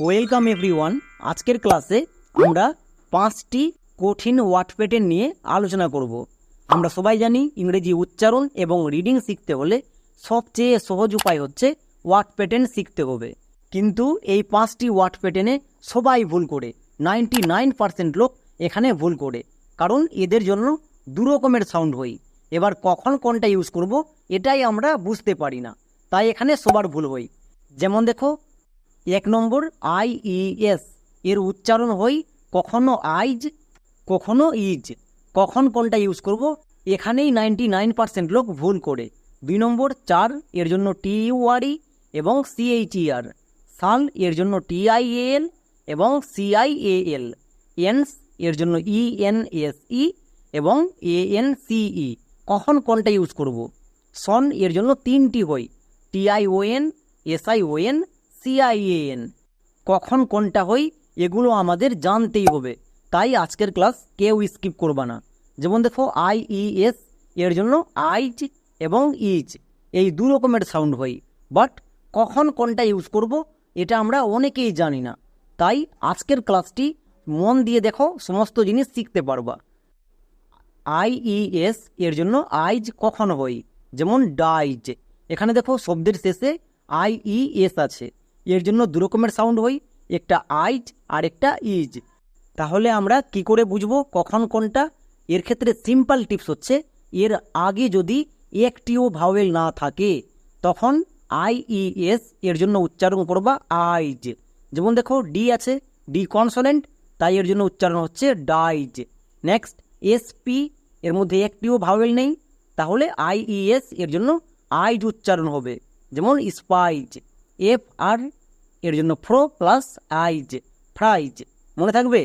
Welcome everyone আজকের ক্লাসে আমরা পাঁচটি কঠিন ওয়ার্ড প্যাটার্ন নিয়ে আলোচনা করব। আমরা সবাই জানি ইংরেজি উচ্চারণ এবং রিডিং শিখতে হলে সবচেয়ে সহজ উপায় হচ্ছে ওয়ার্ড প্যাটার্ন শিখতে হবে। কিন্তু এই পাঁচটি ওয়ার্ড প্যাটার্নে সবাই ভুল করে। নাইনটি নাইন পার্সেন্ট লোক এখানে ভুল করে। কারণ এদের জন্য দু রকমের সাউন্ড হয়। এবার কখন কোনটা ইউজ করব, এটাই আমরা বুঝতে পারি না। তাই এখানে সবার ভুল হয়। যেমন দেখো এক নম্বর আই ই এস। এর উচ্চারণ হই কখনো আইজ, কখনো ইজ। কখন কোনটা ইউজ করব? এখানেই নাইনটি নাইন পার্সেন্ট লোক ভুল করে। দুই নম্বর চার, এর জন্য টি ইউআরই এবং সিএইচইআর সাল, এর জন্য টিআইএল এবং সিআইএএল এনস, এর জন্য ই এন এস ই এবং এ এন সিই কখন কোনটা ইউজ করব? সন, এর জন্য তিনটি হই। T I O N S I O N C I N. কখন কোনটা হই এগুলো আমাদের জানতেই হবে। তাই আজকের ক্লাস কেউ স্কিপ করবা না। যেমন দেখো, আই ই এস, এর জন্য আইচ এবং ইচ এই দু রকমের সাউন্ড হয়। বাট কখন কোনটা ইউজ করব, এটা আমরা অনেকেই জানি না। তাই আজকের ক্লাসটি মন দিয়ে দেখো, সমস্ত জিনিস শিখতে পারবা। আইইএস এর জন্য আইজ কখন হই যেমন ডাইজ এখানে দেখো, শব্দের শেষে আইইএস আছে। এর জন্য দু রকমের সাউন্ড হই একটা আইজ আর একটা ইজ তাহলে আমরা কি করে বুঝব কখন কোনটা? এর ক্ষেত্রে সিম্পল টিপস হচ্ছে, এর আগে যদি একটিও ভাওয়েল না থাকে, তখন আই ই এস এর জন্য উচ্চারণ করবা আইজ যেমন দেখো ডি আছে ডি কনসোনেন্ট তাই এর জন্য উচ্চারণ হচ্ছে ডাইজ নেক্সট এসপি এর মধ্যে একটিও ভাওয়েল নেই, তাহলে আই ই এস এর জন্য আইজ উচ্চারণ হবে, যেমন স্পাইজ এফ আর এর জন্য ফ্রো প্লাস আইজ ফ্রাইজ মনে থাকবে?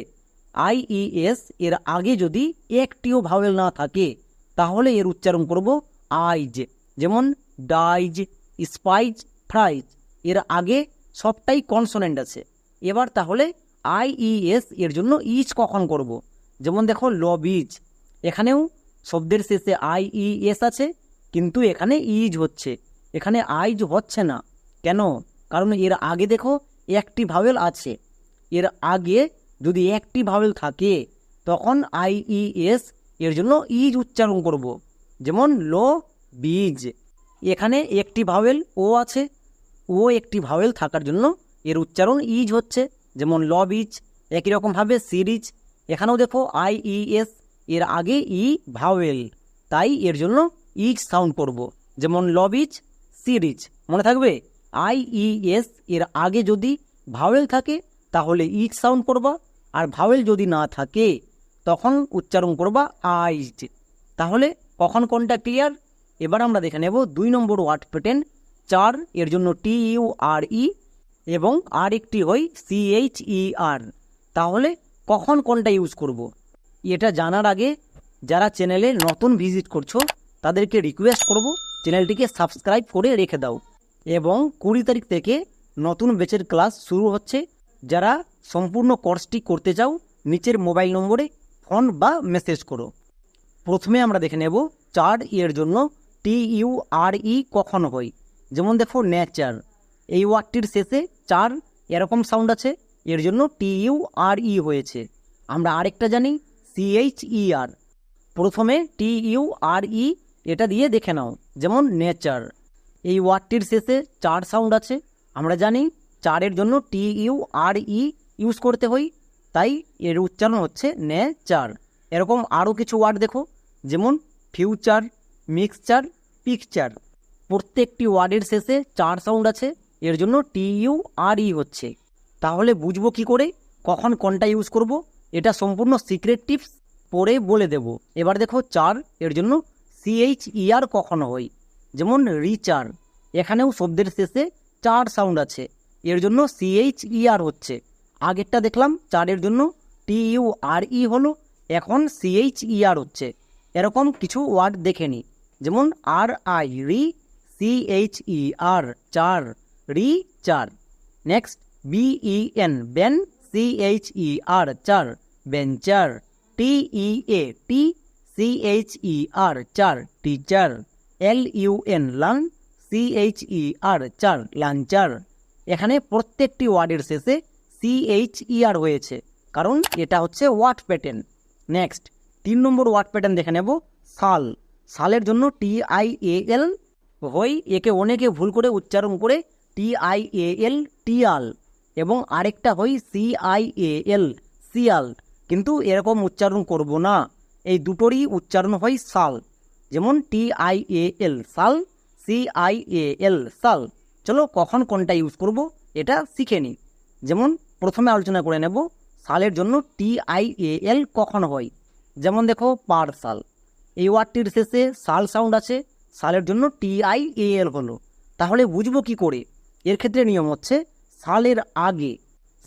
আইইএস এর আগে যদি একটিও ভাওয়েল না থাকে, তাহলে এর উচ্চারণ করব আইজ যেমন ডাইজ স্পাইজ ফ্রাইজ এর আগে সবটাই কনসোনেন্ট আছে। এবার তাহলে আইইএস এর জন্য ইজ কখন করব? যেমন দেখো লবিজ এখানেও শব্দের শেষে আইইএস আছে, কিন্তু এখানে ইজ হচ্ছে। এখানে আইজ হচ্ছে না। কেন? কারণ এর আগে দেখো, একটি ভাওয়েল আছে। এর আগে যদি একটি ভাওয়েল থাকে, তখন আইইএস এর জন্য ইজ উচ্চারণ করব। যেমন, লো, বীজ। এখানে একটি ভাওয়েল ও আছে। ও একটি ভাওয়েল থাকার জন্য এর উচ্চারণ ইজ হচ্ছে। যেমন, ল, বীজ। একই রকমভাবে সিরিজ। এখানেও দেখো আইইএস এর আগে ই ভাওয়েল তাই এর জন্য ইজ সাউন্ড করব। যেমন, ল লবিজ সিরিজ। মনে থাকবে? আইইএস এর আগে যদি ভাওয়েল থাকে, তাহলে ইজ সাউন্ড করবা, আর ভাওয়েল যদি না থাকে, তখন উচ্চারণ করবা আইজ। তাহলে কখন কোনটা ক্লিয়ার এবার আমরা দেখে নেব দুই নম্বর ওয়ার্ড প্যাটার্ন চার, এর জন্য টি ইউ আর ই, এবং আর একটি হয় সিএইচ ই আর। তাহলে কখন কোনটা ইউজ করব। এটা জানার আগে যারা চ্যানেলে নতুন ভিজিট করছ, তাদেরকে রিকোয়েস্ট করব চ্যানেলটিকে সাবস্ক্রাইব করে রেখে দাও। এবং কুড়ি তারিখ থেকে নতুন ব্যাচের ক্লাস শুরু হচ্ছে। যারা সম্পূর্ণ কোর্সটি করতে চাও, নিচের মোবাইল নম্বরে ফোন বা মেসেজ করো। প্রথমে আমরা দেখে নেব চার ইয়ের জন্য টি ইউ আর ই কখন হয়। যেমন দেখো, নেচার। এই ওয়ার্ডটির শেষে চার এরকম সাউন্ড আছে, এর জন্য টি ইউ আর ই হয়েছে। আমরা আরেকটা জানি সিএইচ ই আর। প্রথমে টি ইউ আর ই এটা দিয়ে দেখে নাও, যেমন নেচার। এই ওয়ার্ডটির শেষে চার সাউন্ড আছে। আমরা জানি চারের জন্য টি ইউ আর ই ইউজ করতে হই তাই এর উচ্চারণ হচ্ছে নে চার এরকম আরও কিছু ওয়ার্ড দেখো, যেমন ফিউচার মিক্সচার পিকচার প্রত্যেকটি ওয়ার্ডের শেষে চার সাউন্ড আছে, এর জন্য টি ইউ আর ই হচ্ছে। তাহলে বুঝব কি করে, কখন কোনটা ইউজ করব, এটা সম্পূর্ণ সিক্রেট টিপস পরে বলে দেব। এবার দেখো চার, এর জন্য সিএইচ ইআর কখন হয়। যেমন রিচার, এখানেও শব্দের শেষে চার সাউন্ড আছে। এর জন্য সিএইচ ইআর হচ্ছে। আগেরটা দেখলাম, চারের জন্য টি ইউ আর ই হলো, এখন সিএইচ ইআর হচ্ছে। এরকম কিছু ওয়ার্ড দেখে নি। যেমন আর আই রি সিএইচ ই আর চার রি চার। Next B E N ben C H E R cher. Bencher টি ই এ টি C H E R cher. Teacher L U N lun C H E R cher luncher এখানে প্রত্যেকটি ওয়ার্ডের শেষে সি এইচ ই আর হয়েছে কারণ এটা হচ্ছে ওয়াট প্যাটার্ন। নেক্সট, তিন নম্বর watt pattern দেখে নেব, সাল। সালের জন্য টি আই এ এল হই, একে অনেকে ভুল করে উচ্চারণ করে টি আই এ এল টিয়াল। এবং আরেকটা হই সি আই এ এল সিয়াল। কিন্তু এরকম উচ্চারণ করব না। এই দুটোরই উচ্চারণ হয় সাল। যেমন টি আই এ এল, সাল, সি আই এ এল, সাল। চলো কখন কোনটা ইউজ করব এটা শিখে নিই। যেমন প্রথমে আলোচনা করে নেব সালের জন্য টি আই এ এল কখন হয়। যেমন দেখো পার সাল। এই ওয়ার্ডটির শেষে সাল সাউন্ড আছে, সালের জন্য টি আই এ এল হলো। তাহলে বুঝব কি করে? এর ক্ষেত্রে নিয়ম হচ্ছে সালের আগে।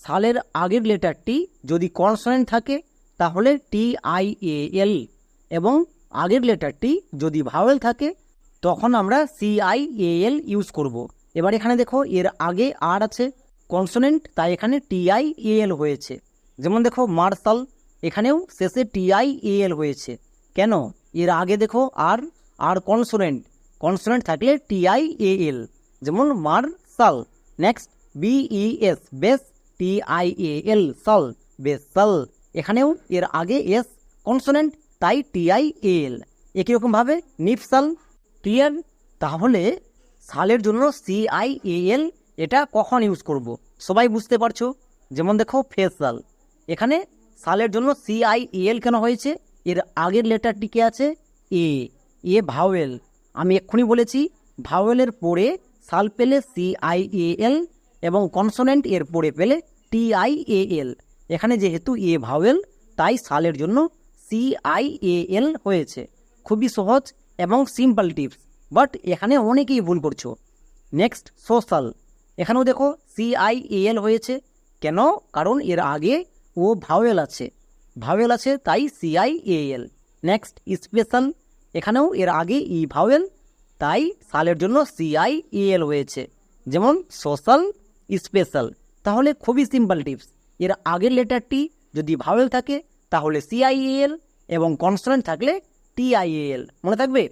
সালের আগের লেটারটি যদি কনসোনেন্ট থাকে, তাহলে টি আই এ এল এবং আগের লেটারটি যদি ভাওয়েল থাকে, তখন আমরা সি আই এল ইউজ করব। এবার এখানে দেখো, এর আগে আর আছে কনসোনেন্ট তাই এখানে টি আই এল হয়েছে। যেমন দেখো মার্শাল এখানেও শেষে টি আই এ এল হয়েছে। কেন? এর আগে দেখো, আর আর কনসোনেন্ট কনসোনেন্ট থাকলে টি আই এ এল যেমন marshal next B E S bes T I A L tial এখানেও এর আগে এস কনসোনেন্ট তাই টি আই এল। একই রকমভাবে নিপসাল ক্লিয়ার তাহলে সালের জন্য সি আই এ এল এটা কখন ইউজ করব? সবাই বুঝতে পারছ? যেমন দেখো ফেসাল এখানে সালের জন্য সি আই এল কেন হয়েছে? এর আগের লেটারটি কে আছে? এ। A vowel. আমি এক্ষুনি বলেছি, ভাওয়েলের পরে সাল পেলে সি আই এ এল এবং কনসোনেন্ট এর পরে পেলে টি আই এ এল। এখানে যেহেতু এ ভাওয়েল, তাই সালের জন্য সি আই এ এল হয়েছে। খুবই সহজ এবং সিম্পল টিপস বাট এখানে অনেকেই ভুল করছ। নেক্সট সোশ্যাল এখানেও দেখো সি আই এ এল হয়েছে। কেন? কারণ এর আগে ও ভাওয়েল আছে। ভাওয়েল আছে, তাই C I A L next special এখানেও এর আগে ই ভাওয়েল তাই সালের জন্য সি আই এ এল হয়েছে। যেমন সোশ্যাল স্পেশাল তাহলে খুবই সিম্পল টিপস এর আগের লেটারটি যদি ভাওয়েল থাকে তাহলে সিআইএল এবং কনস্ট্যান্ট থাকলে টিআইএল মনে থাকবে?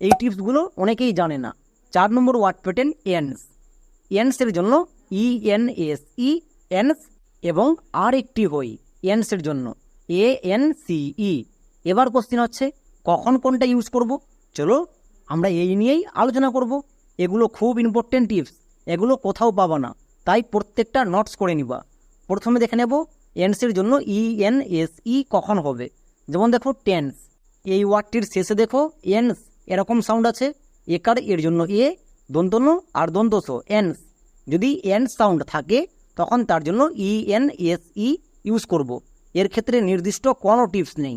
এই টিপসগুলো অনেকেই জানে না। চার নম্বর ওয়ার্ড প্যাটার্ন এনস। এনসের জন্য ই এন এস ই এনস এবং আর একটি হই এনসের জন্য। এ এন সি ই এবার কোশ্চিন হচ্ছে, কখন কোনটা ইউজ করব? চলো, আমরা এই নিয়েই আলোচনা করব। এগুলো খুব ইম্পর্টেন্ট টিপস এগুলো কোথাও পাবা না। তাই প্রত্যেকটা নোটস করে নিবা। প্রথমে দেখে নেব এনসের জন্য ই এন এস ই কখন হবে? যেমন দেখো টেন্স এই ওয়ার্ডটির শেষে দেখো এনস এরকম সাউন্ড আছে। একার এর জন্য এ দন্তন আর দন্তস এনস যদি এন সাউন্ড থাকে, তখন তার জন্য E N S E use করব। এর ক্ষেত্রে নির্দিষ্ট কোনো টিপস নেই।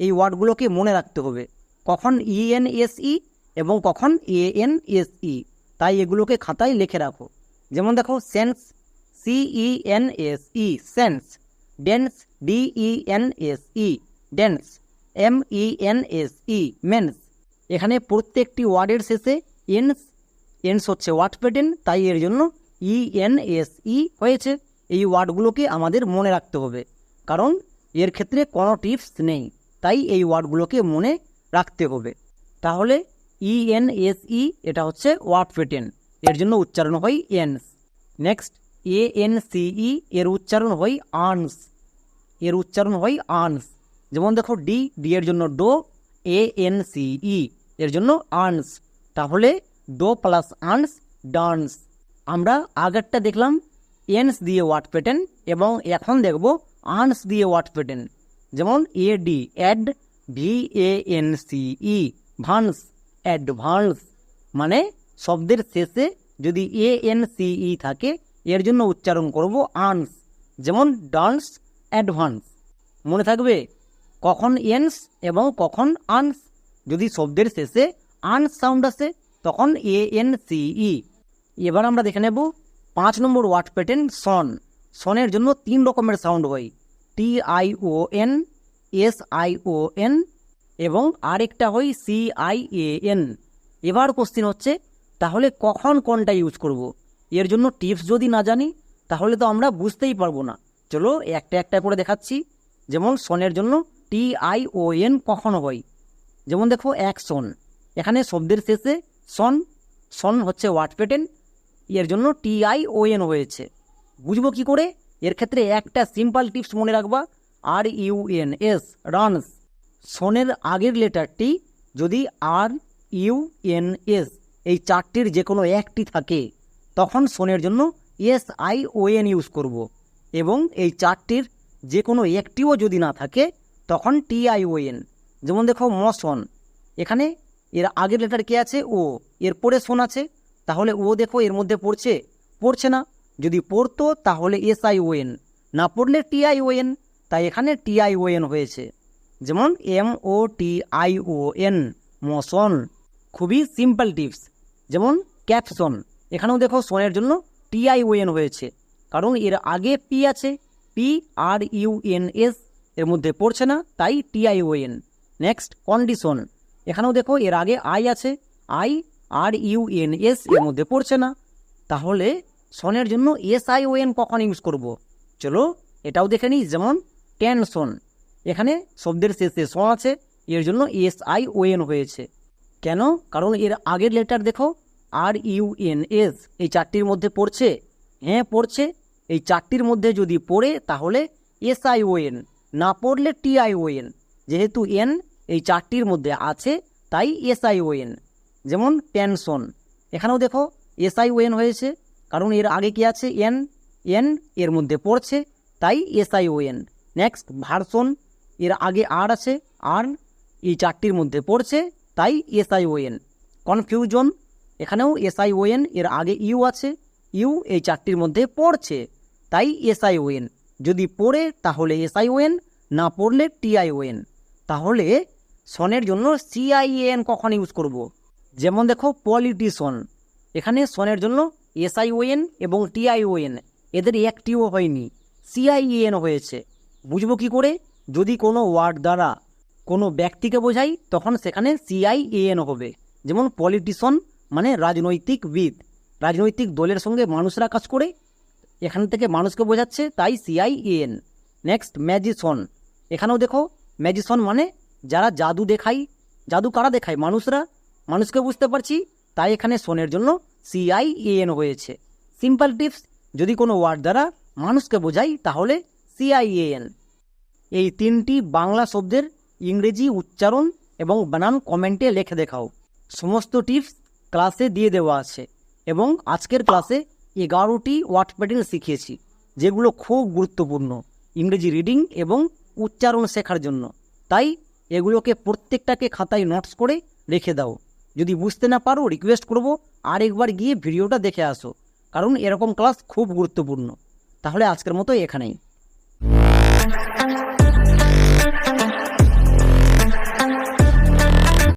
এই ওয়ার্ডগুলোকে মনে রাখতে হবে। কখন ই এন এস ই এবং কখন এ এন এস ই তাই এগুলোকে খাতায় লিখে রাখো। যেমন দেখো sense C E N S E sense dense D E N S E dense M E N S E mens এখানে প্রত্যেকটি ওয়ার্ডের শেষে এনস এনস হচ্ছে ওয়ার্ড প্যাটার্ন, তাই এর জন্য ই এন এস ই হয়েছে। এই ওয়ার্ডগুলোকে আমাদের মনে রাখতে হবে, কারণ এর ক্ষেত্রে কোনো টিপস নেই, তাই এই ওয়ার্ডগুলোকে মনে রাখতে হবে। তাহলে ই এন এস ই এটা হচ্ছে ওয়ার্ড প্যাটার্ন, এর জন্য উচ্চারণ হয় এনস নেক্সট এ এন সিই এর উচ্চারণ হয় আনস এর উচ্চারণ হয় আনস যেমন দেখো, ডি ডি এর জন্য do, A, N, C, E, এর জন্য আনস। তাহলে ডো প্লাস আনস, ডান্স। আমরা আগেরটা দেখলাম, এনস দিয়ে ওয়ার্ড প্যাটার্ন এবং এখন দেখব আনস দিয়ে ওয়ার্ড প্যাটার্ন। যেমন, A, D, ad, V, A, N, C, E, vance, advance. মানে শব্দের শেষে যদি এ, এন, সি, ই থাকে, এর জন্য উচ্চারণ করব আনস। যেমন, ডান্স অ্যাডভান্স। মনে থাকবে, কখন এনস এবং কখন আনস যদি শব্দের শেষে আনস সাউন্ড আসে, তখন এ এন সিই এবার আমরা দেখে নেব, পাঁচ নম্বর ওয়ার্ড প্যাটার্ন সন। সনের জন্য তিন রকমের সাউন্ড হয় T I O N S I O N এবং আরেকটা হয় সি আই এ এন এবার কোশ্চিন হচ্ছে, তাহলে কখন কোনটা ইউজ করব। এর জন্য টিপস যদি না জানি, তাহলে তো আমরা বুঝতেই পারব না। চলো একটা একটা করে দেখাচ্ছি। যেমন সনের জন্য টি আই ও এন কখন হয়। যেমন দেখো, এক সন। এখানে শব্দের শেষে সন সন হচ্ছে ওয়ার্ড প্যাটার্ন এর জন্য টি আই ও এন হয়েছে। বুঝব কি করে? এর ক্ষেত্রে একটা সিম্পল টিপস মনে রাখবা। R U N, S, runs. সনের আগের লেটারটি যদি আর ইউ এন, এস, এই চারটির যে কোনো একটি থাকে, তখন সনের জন্য S I O N use করব। এবং এই চারটির যে কোনো একটিও যদি না থাকে, তখন টি আই ও এন। যেমন দেখো, মসন। এখানে এর আগের লেটার কে আছে? ও। এর পরে সোন আছে। তাহলে ও দেখো, এর মধ্যে পড়ছে? পড়ছে না। যদি পড়তো, তাহলে এস আই ও এন। না পড়লে টি আই ও এন। তাই এখানে টি আই ও এন হয়েছে। যেমন, M O T I O N, motion. খুবই সিম্পল টিপস। যেমন, ক্যাপসন। এখানেও দেখো, সোনের জন্য টি আই ও এন হয়েছে। কারণ এর আগে পি আছে, P R U N S এর মধ্যে পড়ছে না, তাই T I O N. Next condition এখানেও দেখো এর আগে আই আছে, I R U N S এর মধ্যে পড়ছে না। তাহলে সনের জন্য এস আই ও এন কখন ইউজ করব? চলো এটাও দেখে নিই, যেমন টেনশন এখানে শব্দের শেষে স আছে, এর জন্য এস আই ও এন হয়েছে। কেন? কারণ এর আগের লেটার দেখো, আর ইউ এন এস, এই চারটির মধ্যে পড়ছে। হ্যাঁ পড়ছে এই চারটির মধ্যে যদি পড়ে, তাহলে এস আই ও এন না পড়লে টি আই ও এন যেহেতু এন এই চারটির মধ্যে আছে, তাই এস আই ও এন যেমন টেনশন। এখানেও দেখো এস আই ও এন হয়েছে, কারণ এর আগে কি আছে? এন এন এর মধ্যে পড়ছে, তাই S I O N next version এর আগে আর আছে আর এই চারটির মধ্যে পড়ছে, তাই S I O N confusion এখানেও এস আই ও এন এর আগে ইউ আছে ইউ এই চারটির মধ্যে পড়ছে। তাই এস আই ও যদি পড়ে, তাহলে এস আই ও না পড়লে টি আই ও তাহলে সনের জন্য সিআইএন কখন ইউজ করব। যেমন দেখো পলিটিশন এখানে সনের জন্য এসআইওএন এবং টিআইওএন এদের একটিও হয়নি সিআইএন হয়েছে। বুঝব কি করে? যদি কোনো ওয়ার্ড দ্বারা কোনো ব্যক্তিকে বোঝাই, তখন সেখানে সিআইএন হবে। যেমন পলিটিশন মানে রাজনৈতিকবিদ রাজনৈতিক দলের সঙ্গে মানুষরা কাজ করে এখান থেকে মানুষকে বোঝাচ্ছে, তাই সিআইএন নেক্সট ম্যাজিশন এখানেও দেখো ম্যাজিশন মানে যারা জাদু দেখায়, জাদু কারা দেখায়? মানুষরা। মানুষকে বুঝতে পারছি, তাই এখানে সোনের জন্য সিআইএন হয়েছে। সিম্পল টিপস যদি কোনো ওয়ার্ড দ্বারা মানুষকে বোঝাই, তাহলে সিআইএন এই তিনটি বাংলা শব্দের ইংরেজি উচ্চারণ এবং বানান কমেন্টে লেখে দেখাও। সমস্ত টিপস ক্লাসে দিয়ে দেওয়া আছে এবং আজকের ক্লাসে এগারোটি ওয়ার্ড প্যাটার্ন শিখিয়েছি, যেগুলো খুব গুরুত্বপূর্ণ ইংরেজি রিডিং এবং উচ্চারণ শেখার জন্য। তাই এগুলোকে প্রত্যেকটাকে খাতায় নোটস করে রেখে দাও। যদি বুঝতে না পারো রিকোয়েস্ট করব, আরেকবার গিয়ে ভিডিওটা দেখে আসো, কারণ এরকম ক্লাস খুব গুরুত্বপূর্ণ। তাহলে আজকের মতো এখানেই।